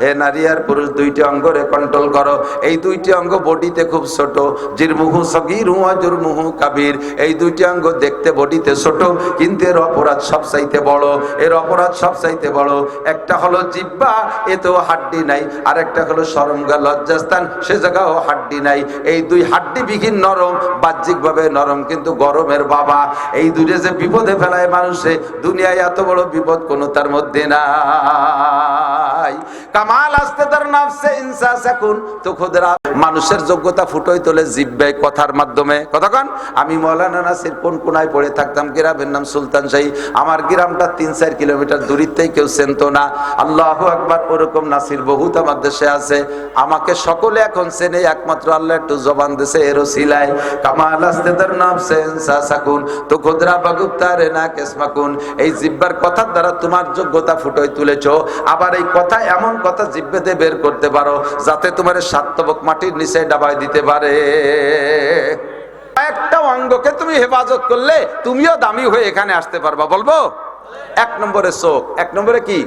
হে নারী আর পুরুষ দুইটি অঙ্গরে কন্ট্রোল করো। এই দুইটি অঙ্গ বডিতে খুব ছোট। জিরমুহু সগির হুয়া জুরমুহু কাবির। এই দুইটি অঙ্গ দেখতে বডিতে ছোট, কিন্তু এর অপরাধ সব চাইতে বড়। এর অপরাধ সব চাইতে বড়। একটা হলো জিব্বা এতেও হাড্ডি নাই। আর একটা হলো সরমগা লজ্জাস্থান, সে জায়গাও হাড্ডি নাই। এই দুই হাড্ডি বিহীন নরম, বাহ্যিকভাবে নরম, কিন্তু গরমের বাবা। এই দুটো যে বিপদে ফেলায় মানুষে, দুনিয়ায় এত বড় বিপদ কোনো তার মধ্যে নাই। কামাল আসতে তার নাফসে ইনসা সাকুন তো খুদরা মানুষের যোগ্যতা ফুটোই তোলে জিব্বে কথার মাধ্যমে। কতক্ষণ আমি মৌলানা নাসির কোন কোনায় পড়ে থাকতাম? গ্রামের নাম সুলতান শাহী। আমার গ্রামটা তিন চার কিলোমিটার দূরিতেই কেউ চেনতো না। আল্লাহ একবার ওরকম নাসির বহুত আমার দেশে আছে। আমাকে সকলে এখন চেনে, একমাত্র আল্লাহ একটু জবান দেশে এরও সিলাই কামাল আসতে তার নাম সেন্সা সাকুন তো খুদরা বাগুপ্তারে না কেসমাকুন এই জিব্বার কথার দ্বারা তোমার যোগ্যতা ফুটোয় তুলেছ। আবার এই কথা এমন কথা জিব্বেতে বের করতে পারো, যাতে তোমার সাত্তবক মাটির নিচে ডাবায় দিতে পারে। একটা অঙ্গকে তুমি হেফাজত করলে তুমিও দামি হয়ে এখানে আসতে পারবা, বলব? এক নম্বরে চোখ, এক নম্বরে কি?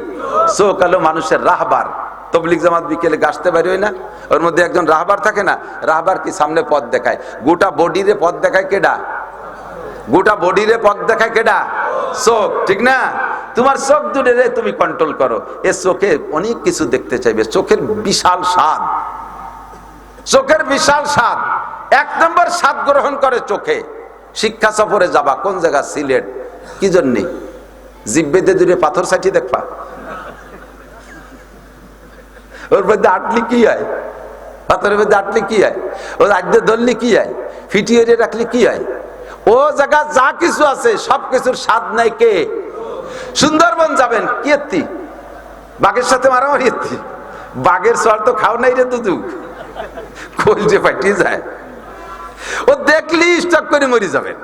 চোখ হলো মানুষের রাহবার। তবলিক জামাত বিকেলে গাছতে পারি না, ওর মধ্যে একজন রাহবার থাকে না, রাহবার কি সামনে পথ দেখায়? গোটা বডিরে পথ দেখায় কেডা? গোটা বডিরে পথ দেখায় কেডা? চোখ, ঠিক না? তোমার চোখ দুটো তুমি কন্ট্রোল করো। এ চোখে অনেক কিছু দেখতে চাইবে। চোখের বিশাল স্বাদ। চোখের বিশাল স্বাদ। এক নম্বর স্বাদ গ্রহণ করে চোখে। শিক্ষা সফরে যাবা, কোন জায়গা? সিলেট। কি জন্যে? জিব্বেতে দূরে পাথর সাইটি দেখবা। ওর মধ্যে আটলি কি হয়? পাথরের মধ্যে আটলি কি হয়? ওর আদ্যে ধরলি কি হয়? ফিটিয়ে রাখলি কি হয়? ও জায়গা যা কিছু আছে, সব কিছুর স্বাদ নাই কে? সুন্দরবন যাবেন, কি এত্তি? বাঘের সাথে মারামারি এত্তি? বাঘের সর তো খাও নাই রে তুতু খোল যে ফাটিয়ে যায়। ও দেখলি স্টক করে মরি যাবেন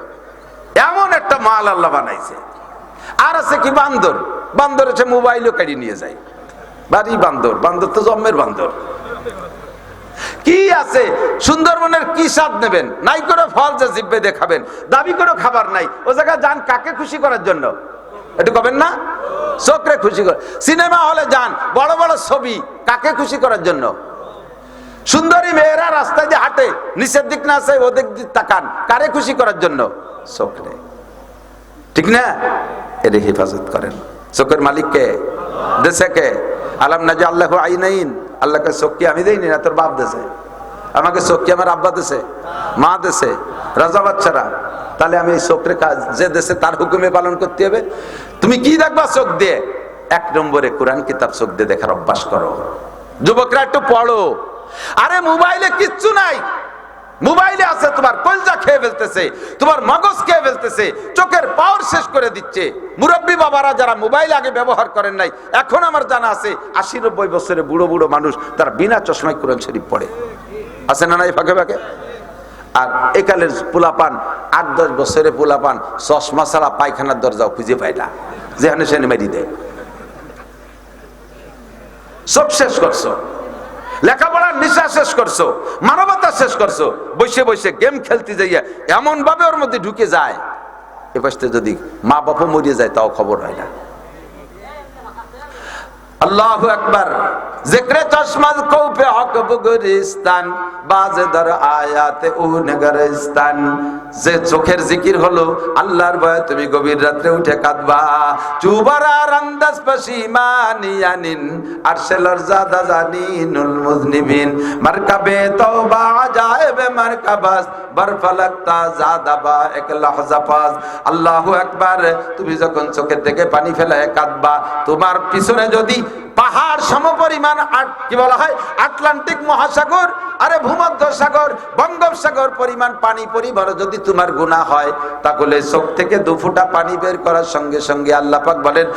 এমন একটা মাল আল্লাহ বানাইছে। আর আছে কি বান্দর? বান্দর এসে মোবাইলও কাড়ি নিয়ে যায়। বাড়ি বান্দর বান্দর তো জন্মের বান্দর। কি আছে? সুন্দরবনের কি স্বাদ নেবেন? নাই করে ফল যে জিব্বে দেখাবেন দাবি করে খাবার নাই। ও জায়গায় যান কাকে খুশি করার জন্য? একটু কবেন না? চোখরে খুশি করে সিনেমা হলে যান, বড় বড় ছবি, কাকে খুশি করার জন্য? সুন্দরী মেয়েরা রাস্তায় যে হাঁটে, নিচের দিক না আছে ওদের দিক তাকান, কারে খুশি করার জন্য? চোখরে। ঠিক না? এর হেফাজত করেন। চোখের মালিককে দেশে কে আলাম না যে আল্লাহ আইনাইন। আল্লাহকে শক্তি আমি দেইনি না, তোর বাপ দেশে আমাকে শক্তি আমার আব্বা দেশে মা দেশে রাজা বাচ্চারা। তাহলে আমি এই শোকরে কাজ যে দেশে তার হুকুমে পালন করতে হবে। তুমি কি দেখবা চোখ দিয়ে? এক নম্বরে কোরআন কিতাব চোখ দিয়ে দেখার অভ্যাস করো। যুবকরা একটু পড়ো। আরে মোবাইলে কিচ্ছু নাই। মোবাইলে আছে, তোমার কলজা খেয়ে ফেলতেছে, তোমার মগজ খেয়ে ফেলতেছে, চোখের পাওয়ার শেষ করে দিচ্ছে। মুরব্বী বাবারা যারা মোবাইল আগে ব্যবহার করেন নাই, এখন আমার জানা আছে আশি নব্বই বছরের বুড়ো বুড়ো মানুষ তারা বিনা চশমায় কোরআন শরীফ পড়ে। আছে না নাই ফাঁকে ফাঁকে? আর একালের পোলাপান, আট দশ বছরে পোলাপান, চশমা ছাড়া পায়খানার দরজাও খুঁজে পায় না। যেখানে সেখানে মেরি দেয়। সব শেষ করছ। লেখাপড়ার নিশা শেষ করছ, মানবতা শেষ করছ, বসে বসে গেম খেলতে যাইয়া এমন ভাবে ওর মধ্যে ঢুকে যায়। এ পাশে যদি মা বাবা মরিয়ে যায়, তাও খবর হয় না। আল্লাহ একবার জিক্রে চশমাজ কৌপে হক বুগরিস্তান বাজে দর আয়াতে উনগরিস্তান যে চোখের জিকির হলো আল্লাহর ভয়ে তুমি গভীর রাত্রে উঠে কাঁদবা চুবারা রান্দাস পশিমানিয়ানিন আরশেলর জাদা জানিনুল মুজনিবিন মারকাবে তওবা আজায়েবে মারকাবাস বরফালাক্তা জাদাবা এক লাহজা পাস আল্লাহু আকবার তুমি যখন চোখের থেকে পানি ফেলায় কাঁদবা তোমার পিছনে যদি পাহাড় সমপরিমাণ কি বলা হয়? আটলান্টিক মহাসাগর, আরে ভূমধ্য সাগর বঙ্গোপসাগর পরিমাণ পানি পরিবার যদি তোমার গুণা হয়, তাহলে চোখ থেকে দু ফুটা পানি বের করার সঙ্গে সঙ্গে আল্লাহ পাক বলেন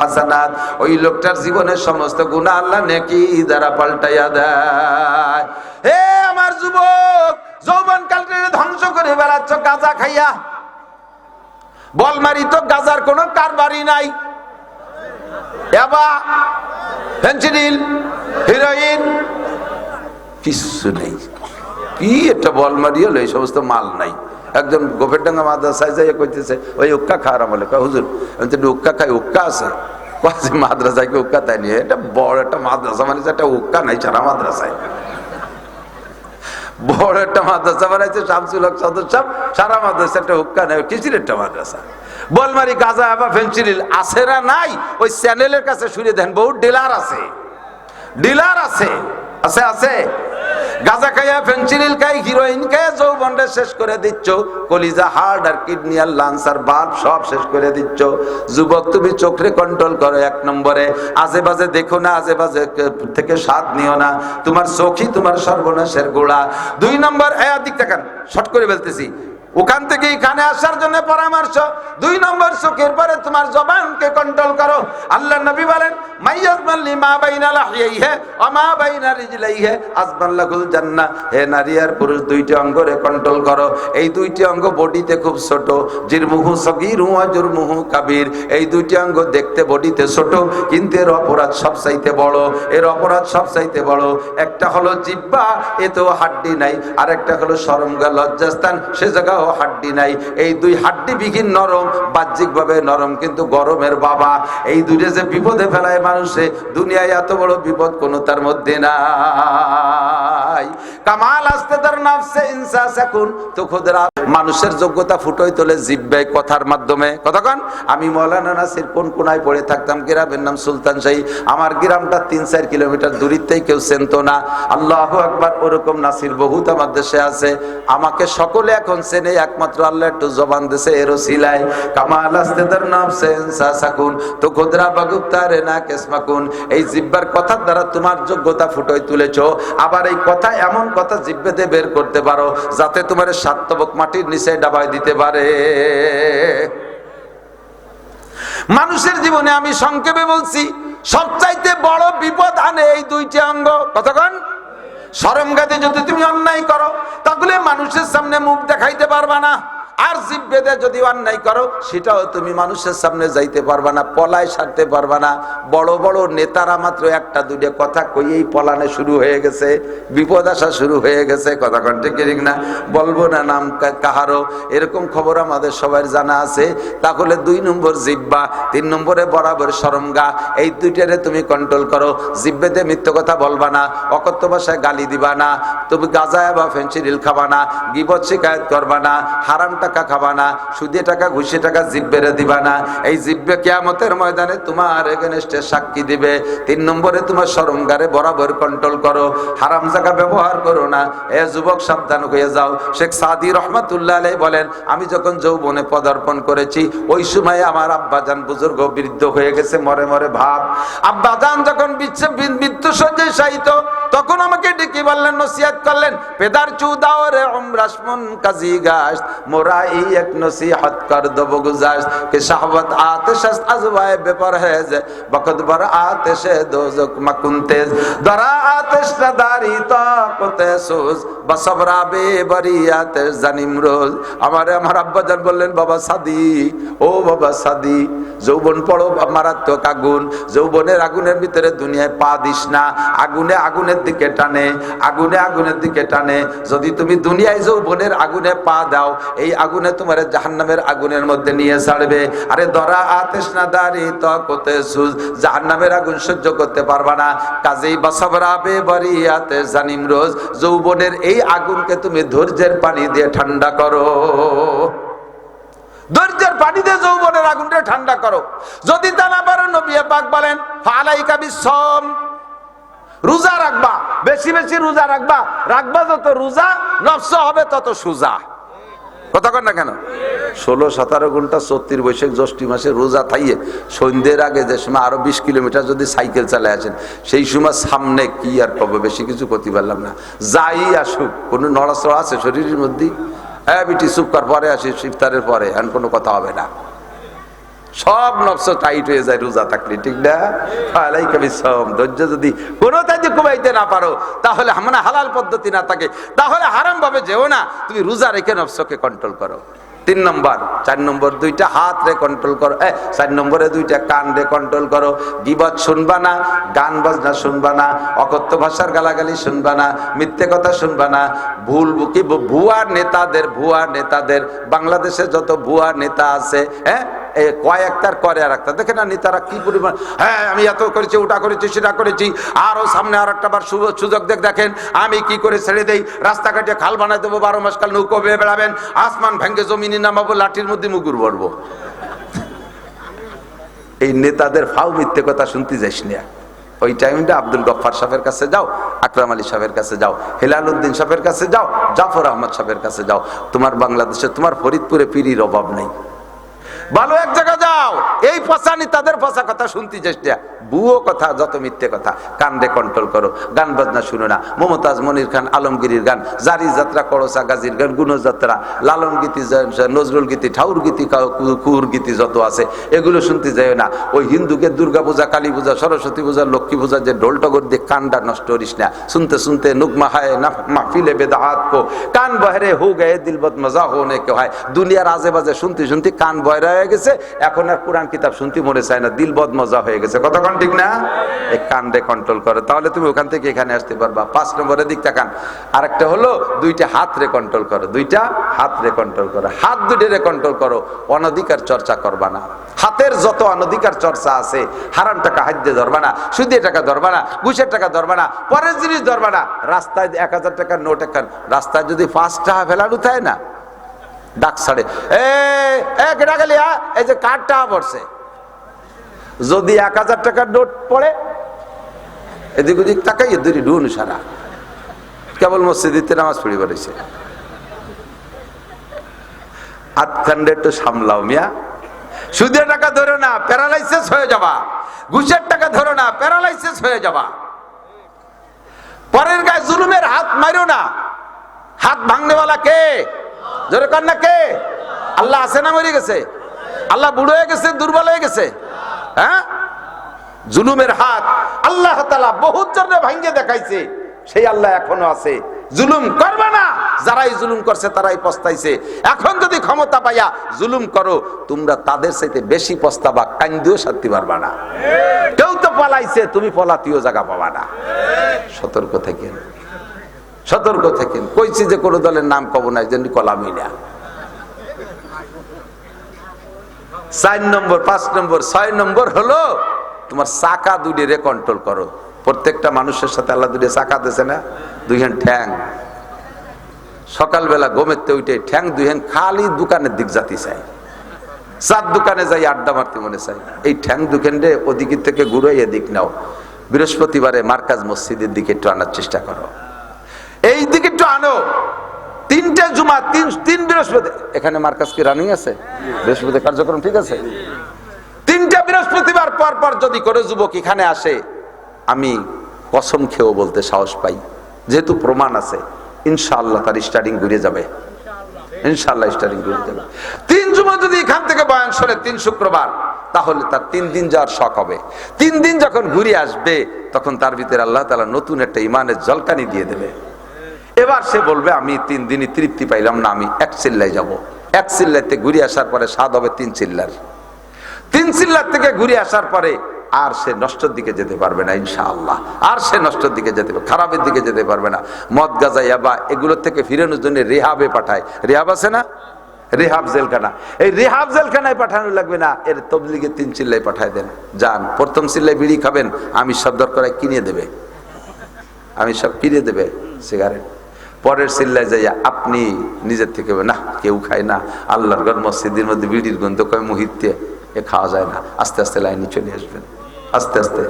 হাসানাত। ওই লোকটার জীবনের সমস্ত গুনাহ আল্লাহ নেকি দ্বারা পাল্টাইয়া দেয়। হে আমার যুবক যৌবন কালকে ধ্বংস করে বেড়াচ্ছ গাঁজা খাইয়া। বলমারি তো গাজার কোনো কারবারই নাই। এবা হিরোইন, কিছু নেই। কি একটা বলমারি হলো, এই সমস্ত মাল নাই। একজন মাদ্রাসায় ওই উক্কা খাওয়ার খাই আছে। মাদ্রাসায় কি তাই নিয়ে বড় একটা মাদ্রাসা মানে একটা উক্কা নাই ছাড়া মাদ্রাসায়। বড় একটা মাদ্রাসা বানাইছে, শামসুল হক সদর সাহেব, সারা মাদ্রাসা একটা হুক্কা নেই কিসির একটা মাদ্রাসা? বলমারি গাজা আবা ফেন্সিলিল আছে না নাই? ওই চ্যানেলের কাছে শুনে দেন বহু ডিলার আছে। ডিলার আছে। আছে আছে। গাজা খাইয়া ফেন্সিল খাই হিরোইন খাই যৌবনটা শেষ করে দিচ্ছ। কলিজা হার্ট আর কিডনি আর লাংস আর বাল্ব সব শেষ করে দিচ্ছ। যুবক, তুমি চোখে কন্ট্রোল করো এক নম্বরে। আজে বাজে দেখো না, আজে বাজে থেকে স্বাদ নিও না। তোমার চোখই তোমার সর্বনাশের গোড়া। দুই নম্বর এ দিক দেখান শর্ট করে বলতেছি। ওখান থেকে এখানে আসার জন্য পরামর্শ, দুই নম্বর চোখের পরে তোমার জবানকে কন্ট্রোল করো। আল্লাহ নবী বলেন, মাইয়াজমাল্লি মা বাইনা লাহিয়াইহে ওয়া মা বাইনা রিজলাইহে আজমাল্লাহুল জান্নাহ। হে নারী আর পুরুষ, দুইটি অঙ্গরে কন্ট্রোল করো। এই দুইটি অঙ্গ বডিতে খুব ছোট, জিরমুহু সগীর ওয়া জুরমুহু কাবীর। এই দুইটি অঙ্গ দেখতে বডিতে ছোট, কিন্তু এর অপরাধ সবচাইতে বড়। এর অপরাধ সবচাইতে বড়, একটা হলো জিব্বা এতেও হাড্ডি নাই। আর একটা হলো সরমগা লজ্জাস্থান, সে জায়গাও হাড্ডি নাই। এই দুই হাড্ডি বিহীন নরম বাহ্যিক ভাবে নরম কিন্তু গরমের বাবা। এই দুটো যে বিপদে ফেলায় মানুষে, দুনিয়ায় এত বড় বিপদ কোনো তার মধ্যে না কামাল আসতে তার নাফসে ইনসাস এখন, তো খুদরা মানুষের যোগ্যতা ফুটোই তোলে জিব্বে কথার মাধ্যমে। কতক্ষণ আমি মৌলানা নাসির কোন কোনায় পড়ে থাকতাম, গ্রামের নাম সুলতান শাহী। আমার গ্রামটা তিন চার কিলোমিটার দূরিতেই কেউ চেনত না। আল্লাহ একবার ওরকম নাসির বহুত আমার দেশে আছে। আমাকে সকলে এখন চেনে, একমাত্র আল্লাহ একটু জবান দেশে এরও সিলাই কামাল আসতে তার নাফসে ইনসা সাকুন, তো খুদরা বাগুপ্তারে না কেসমাকুন এই জিব্বার কথার দ্বারা তোমার যোগ্যতা ফুটোই তুলেছো। আবার এই কথা এমন কথা জিব্বেতে বের করতে পারো, যাতে তোমার সাত্তবক মাটির নিচে ডাবাই দিতে পারে। মানুষের জীবনে আমি সংক্ষেপে বলছি, সবচাইতে বড় বিপদ আনে এই দুইটি অঙ্গ। কতক্ষণ সরম গাতে যদি তুমি অন্যায় করো, তাহলে মানুষের সামনে মুখ দেখাইতে পারবা না। আর জিভ বেঁধে যদি অন্যায় করো, সেটাও তুমি মানুষের সামনে যাইতে পারবা না, পলায় সারতে পারবা না। বড় বড় নেতারা মাত্র একটা দুটো কথা কইয়েই পলানে শুরু হয়ে গেছে, বিপদ আসা শুরু হয়ে গেছে, কথা ঠিক না? বলব না নাম কাহারও এরকম খবর আমাদের সবার জানা আছে। তাহলে দুই নম্বর জিব্বা, তিন নম্বরে বরাবর সরমগা এই দুইটারে তুমি কন্ট্রোল করো। জিব্বেতে মিথ্য কথা বলবা না, অকথ্য ভাষায় গালি দিবা না, তুমি গাঁজা বা ফেন্সিডিল খাবা না, গিবত শিকায়ত করবা না হারাম টাকা খাবা না, সুদে টাকা, ঘুষে টাকা জিব্বেরে দিবা না। এই জিব্বে কেয়ামতের ময়দানে তোমার এগেনস্টে সাক্ষী দিবে। তিন নম্বরে তোমার সরমগারে বরাবর কন্ট্রোল করো। হারাম জায়গা ব্যবহার করো না। এ যুবক, সাবধান হয়ে যাও। শেখ সাদি রহমাতুল্লাহ আলাই বলেন, আমি যখন যৌবনে পদার্পণ করেছি, ওই সময় আমার আব্বাজান বুজুর্গ বৃদ্ধ হয়ে গেছে, মরে মরে ভাব। আব্বাজান যখন মৃত্যু সজ্জায় শায়িত, তখন আমাকে ডেকে বললেন, নসিহাত করলেন, পেদার চুদাও রে উমরাসমুন কাজী গাছ মোরা বাবা বাবা যৌবন পড়ো মারাত্মক আগুন, যৌবনের আগুনের ভিতরে দুনিয়ায় পা দিস না। আগুনে আগুনের দিকে টানে, আগুনে আগুনের দিকে টানে। যদি তুমি দুনিয়ায় যৌবনের আগুনে পা দাও, এই আগুনে তোমার জাহান্নামের আগুনের মধ্যে নিয়ে ছাড়বে। আরে দরা আতেস না দাঁড়ি তকতে সুজ, জাহান্নামের আগুন সহ্য করতে পারবা না। কাজেই বাসাবরাবে বরিয়াতে জানিম রোজ। যৌবনের এই আগুনকে তুমি ধৈর্যের পানি দিয়ে ঠান্ডা করো। ধৈর্যের পানিতে যৌবনের আগুনটা ঠান্ডা করো। যদি তা না পারো নবী পাক বলেন, ফালাইকা বিশ্বম রোজা রাখবা। বেশি বেশি রোজা রাখবা। রাখবা যত রোজা, নফস হবে তত সুজা। কতক্ষণ না কেন? ষোলো, সতেরো ঘণ্টা চত্রিশ বৈশাখ জ্যৈষ্ঠী মাসে রোজা থাইয়ে সন্ধ্যের আগে যে সময় আরও বিশ কিলোমিটার যদি সাইকেল চালায় আসেন, সেই সময় সামনে কি আর পাবো? বেশি কিছু করতে পারলাম না। যাই আসুক, কোনো নড়াচড়া আছে শরীরের মধ্যে হ্যাঁ বিটি সুপকার পরে আসি ইফতারের পরে এখন কোনো কথা হবে না। সব নকশ টাইট হয়ে যায় রোজা থাকলে, ঠিক না? ধৈর্য যদি কোনো তাই কমাইতে না পারো, তাহলে মানে হালাল পদ্ধতি না থাকে, তাহলে হারাম ভাবে যেও না। তুমি রোজা রেখে নফসকে কন্ট্রোল করো। তিন নম্বর, চার নম্বর দুইটা হাত রে কন্ট্রোল করো। এ, চার নম্বরে দুইটা কান রে কন্ট্রোল করো। গিবত শুনবা না, গান বাজনা শুনবা না, অকথ্য ভাষার গালাগালি শুনবা না, মিথ্যে কথা শুনবা না। ভুল কি ভুয়া নেতাদের ভুয়া নেতাদের, বাংলাদেশে যত ভুয়া নেতা আছে হ্যাঁ? এ কয় করে আর একটা। দেখে না নি তারা কি পরিমাণ হ্যাঁ আমি এত করেছি, ওটা করেছি, সেটা করেছি। আরও সামনে আর একটা বার সুযোগ দেখ দেখেন, আমি কি করে ছেড়ে দেই? রাস্তাঘাটে খাল বানাই দেবো, বারো মাস কাল নৌকো বেয়ে বেড়াবেন। আসমান ভেঙ্গে জমিনে নামাবো লাঠির মধ্যে মুগুর ভরবো। এই নেতাদের ফাউ মিথ্যে কথা শুনতে যাইস না। ওই টাইমটা আব্দুল গফফার সাহেবের কাছে যাও, আকরাম আলী সাহেবের কাছে যাও হেলাল উদ্দিন সাহেবের কাছে যাও, জাফর আহমদ সাহেবের কাছে যাও। তোমার বাংলাদেশে, তোমার ফরিদপুরে পিড়ির অভাব নেই। ভালো এক জায়গা যাও এই ফসানি তাদের ফসা কথা শুনতে চেষ্টা বুয়ো কথা, যত মিথ্যে কথা, কান্দে কন্ট্রোল করো। গান বাজনা শুনো না। মমতাজ মনির খান, আলমগীরির গান, জারি যাত্রা, করসা, গাজীর গান, গুণযাত্রা, লালন গীতি নজরুল গীতি, ঠাউর গীতি কুহুর গীতি যত আছে, এগুলো শুনতে যায় না। ওই হিন্দুকে দুর্গা পূজা, কালী পূজা, সরস্বতী পূজা, লক্ষ্মী পূজা, যে ঢোল টগর দিয়ে কানটা নষ্ট করিস না। শুনতে শুনতে নুকমা হায়, না, মাহফিলে বেদাহাত কো। কান বহরে হো গে দিলবত মজা হোনে কে হয়। দুনিয়ার আজে বাজে শুনতে শুনতে কান বয়রা হয়ে গেছে। এখন আর কোরআন কিতাব শুনতে মনে চায় না, দিল বদ মজা হয়ে গেছে। কতক্ষণ ঠিক না? এই কানরে কন্ট্রোল করে। তাহলে তুমি ওখান থেকে এখানে আসতে পারবা। পাঁচ নম্বরের দিকটা কান। আরেকটা হলো, দুইটা হাত রে কন্ট্রোল করো। দুইটা হাত রে কন্ট্রোল করো। হাত দুটো রে কন্ট্রোল করো। অনধিকার চর্চা করবা না। হাতের যত অনধিকার চর্চা আছে, হারাম টাকা হাত দিয়ে ধরবা না সুদের টাকা ধরবা না, ঘুষের টাকা ধরবা না, পরের জিনিস ধরবা না। রাস্তায় এক হাজার টাকার নোট একটা রাস্তায় যদি পাঁচ টাকা ফেলার উঠায় না ডাক ছাড়ে। এ হ্যাঁ? এই যে কার্ডটা পড়ছে। যদি এক হাজার টাকার নোট পড়ে, এদিক ওদিক তাকাই দুই ডুন সারা। কেবল মসজিদিতে নামাজ পড়ি বেড়েছে আতখান্ডে একটু সামলাও মিয়া। সুদের টাকা ধরো না, প্যারালাইসিস হয়ে যাবা। ঘুষের টাকা ধরো না, প্যারালাইসিস হয়ে যাবা। পরের গায়ে জুলুমের হাত মারো না। হাত ভাঙনেওয়ালা কে? জোরে কর না কে? আল্লাহ আছে না মরে গেছে। আল্লাহ বুড়ো হয়ে গেছে, দুর্বল হয়ে গেছে। হ্যাঁ? জুলুমের হাত আল্লাহ তালা বহুত জনে ভাঙ্গে দেখাইছে। সেই আল্লাহ এখনও আছে। জুলুম করবে না। যারাই জুলুম করছে, তারাই পস্তাইছে। এখন যদি ক্ষমতা পাইয়া জুলুম করো, তোমরা তাদের সাথে বেশি পস্তাবা, কান্দিও শান্তি পারবা না। কেউ তো পলাইছে, তুমি পলাতিও জায়গা পাবা না। সতর্ক থাকেন। সতর্ক থাকেন। কইছি যে কোনো দলের নাম কব না যেন কলামই না। চার নম্বর, পাঁচ নম্বর, ছয় নম্বর হলো তোমার চাকা দুটিরে কন্ট্রোল করো। প্রত্যেকটা মানুষের সাথে আল্লাহ দুটি চাকা দিয়েছে না? দুই হ্যান্ড ঠ্যাং। সকালবেলা গোমেতে উঠে ঠ্যাং দুই হ্যান্ড খালি দোকানের দিক জাতি চাই চার দোকানে যাই আড্ডা মারতে মনে চাই এই ঠ্যাং দুখানে ওদিক থেকে ঘুরে এদিক নাও। বৃহস্পতিবারে মার্কাজ মসজিদের দিকে একটু আনার চেষ্টা করো। এই দিকে একটু আনো। তিনটে জুমা, তিন তিন বৃহস্পতি এখানে মার্কাজ কি রানিং আছে? বৃহস্পতি কার্যক্রম ঠিক আছে? তিনটা বৃহস্পতিবার পর পর যদি করে যুবক এখানে আসে, আমি কসম খেয়েও বলতে সাহস পাই। যেহেতু প্রমাণ আছে, ইনশাআল্লাহ তার স্টার্টিং ঘুরে যাবে। ইনশাআল্লাহ স্টার্টিং ঘুরে যাবে। তিন জুমা যদি এখান থেকে বয়ান শোনে তিন শুক্রবার, তাহলে তার তিন দিন যাওয়ার শখ হবে। তিন দিন যখন ঘুরে আসবে, তখন তার ভিতরে আল্লাহ তালা নতুন একটা ইমানের জলকানি দিয়ে দেবে। এবার সে বলবে, আমি তিন দিনই তৃপ্তি পাইলাম না, আমি এক চিল্লায় যাব। এক চিল্লাইতে ঘুরে আসার পরে স্বাদ হবে তিন চিল্লার। তিন চিল্লার থেকে ঘুরে আসার পরে আর সে নষ্টর দিকে যেতে পারবে না, ইনশাআল্লাহ। আর সে নষ্টর দিকে যেতে পারবে, খারাপের দিকে যেতে পারবে না। মদ গাজা, ইয়াবা এগুলোর থেকে ফিরানোর জন্য রেহাবে পাঠায়। রেহাব আছে না? রেহাব জেলখানা। এই রেহাব জেলখানায় পাঠানো লাগবে না, এর তবলিগে তিন চিল্লাই পাঠায় দেন। যান, প্রথম চিল্লাই বিড়ি খাবেন আমি সব দরকার কিনে দেবে। আমি সব কিনে দেবে, সিগারেট। পরের চিল্লায় যাইয়া আপনি নিজের থেকে না কেউ খায় না। আল্লাহর ঘর মসজিদের মধ্যে বিড়ির গন্ধ কয় মুহূর্তে এ খাওয়া যায় না। আস্তে আস্তে লাইনে চলে আসবেন। আস্তে আস্তে।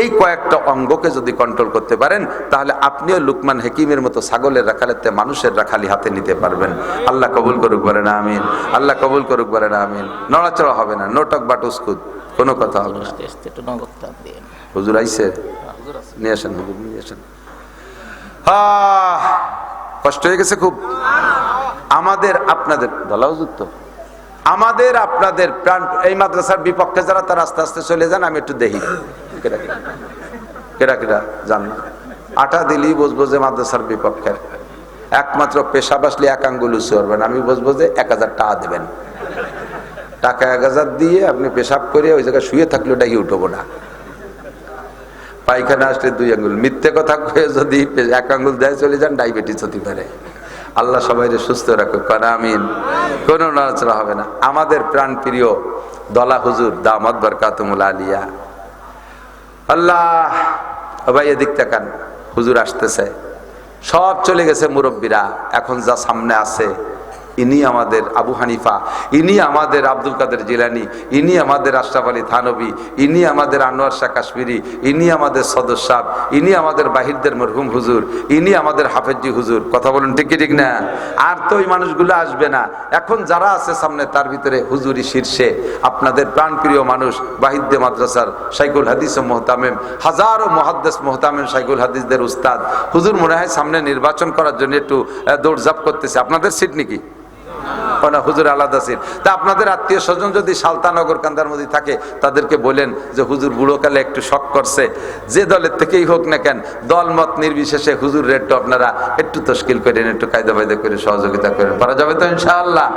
এই কয়েকটা অঙ্গকে যদি কন্ট্রোল করতে পারেন তাহলে আপনিও লুকমান হেকিমের মতো ছাগলের রাখালেতে মানুষের রাখালি হাতে নিতে পারবেন। আল্লাহ কবুল করুক বলে না আমিন। আল্লাহ কবুল করুক বলে না আমিন। নড়াচড়া হবে না। নোটক বা টুসকুদ কোনো কথা হবে না। হুজুর আইসে? নিয়ে আসেন হুজুর নিয়ে আসেন। আহ, কষ্ট হয়ে গেছে খুব। আমাদের আপনাদের হুজুর আমাদের আপনাদের প্রাণ এই মাদ্রাসার বিপক্ষে যারা তারা আস্তে আস্তে চলে যান আমি একটু দেখি। কেটা কেটা জান না। আটা দিলেই বুঝব যে মাদ্রাসার বিপক্ষের একমাত্র পেশাব আসলে এক আঙ্গুল উঁচু আমি বুঝব যে এক হাজার টাকা দেবেন। টাকা এক হাজার দিয়ে আপনি পেশাব করে ওই জায়গায় শুয়ে থাকলে ওটাই উঠবো না। পায়খানা আসলে দুই আঙ্গুল। মিথ্যে কথা কয়ে যদি এক আঙ্গুল দেয় চলে যান, ডায়াবেটিস হতে পারে। আল্লাহ সবাই সুস্থ কারণ আমিন। কোনো নড়াচড়া হবে না। আমাদের প্রাণ প্রিয় দলা হুজুর দামদ বরকাতুমুল আলিয়া। আল্লাহ ভাই এদিক তাকান। হুজুর আসতেছে। সব চলে গেছে মুরব্বীরা। এখন যা সামনে আছে ইনি আমাদের আবু হানিফা, ইনি আমাদের আব্দুল কাদের জিলানি, ইনি আমাদের আশরাফ আলী থানবী, ইনি আমাদের আনোয়ার শাহ কাশ্মীরি, ইনি আমাদের সদর সাহ ইনি আমাদের বাহিরদের মরহুম হুজুর, ইনি আমাদের হাফেজি হুজুর। কথা বলুন ঠিক ঠিক না? আর তো ওই মানুষগুলো আসবে না। এখন যারা আছে সামনে তার ভিতরে হুজুরি শীর্ষে। আপনাদের প্রাণপ্রিয় মানুষ বাহিদ্দে মাদ্রাসার সাইকুল হাদিস ও মোহতামেম, হাজারো মহাদ্দেস মোহতামেম সাইকুল হাদিসদের উস্তাদ। হুজুর মনে হয় সামনে নির্বাচন করার জন্য একটু দৌড়ঝাঁপ করতেছে। আপনাদের সিট নাকি? হুজুর আলাদা সিট তা আপনাদের আত্মীয় স্বজন যদি সালতানগর কান্দার মধ্যে থাকে, তাদেরকে বলেন যে, হুজুর বুড়োকালে একটু শখ করছে। যে দলের থেকেই হোক না কেন দল মত নির্বিশেষে হুজুর রেটটা আপনারা একটু করেন, একটু কায়দা ফায়দা করে, সহযোগিতা করেন। পারা যাবে তো ইনশাআল্লাহ।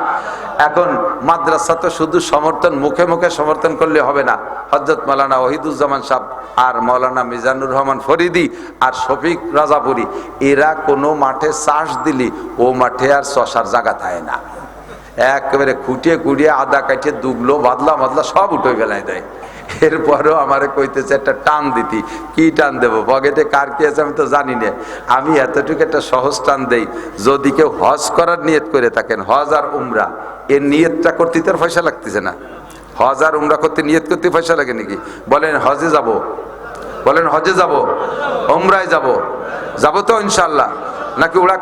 এখন মাদ্রাসা তো শুধু সমর্থন, মুখে মুখে সমর্থন করলে হবে না। হজরত মৌলানা ওহিদুজ্জামান সাহ আর মৌলানা মিজানুর রহমান ফরিদি আর শফিক রাজাপুরি, এরা কোনো মাঠে চাষ দিলি ও মাঠে আর শশার জায়গা থাকে না। একেবারে খুঁটিয়ে খুঁটিয়ে আদা কাটিয়ে দুগলো, বাদলা বাদলা সব উঠে ফেলাই দেয় এরপরেও আমারে কইতেছে, একটা টান দিতি। কি টান দেবো? পকেটে কার কি আছে আমি তো জানি না। আমি এতটুকু একটা সহজ টান দেই, যদি কেউ হজ করার নিয়ত করে থাকেন, হজ আর উমরা এর নিয়তটা করতে তার পয়সা লাগতেছে না। হজ আর উমরা করতে নিয়ত করতে পয়সা লাগে নাকি? বলেন, হজে যাব। বলেন, হজে যাব? উমরায় যাব? যাব তো ইনশাল্লাহ নাকি উড়াকান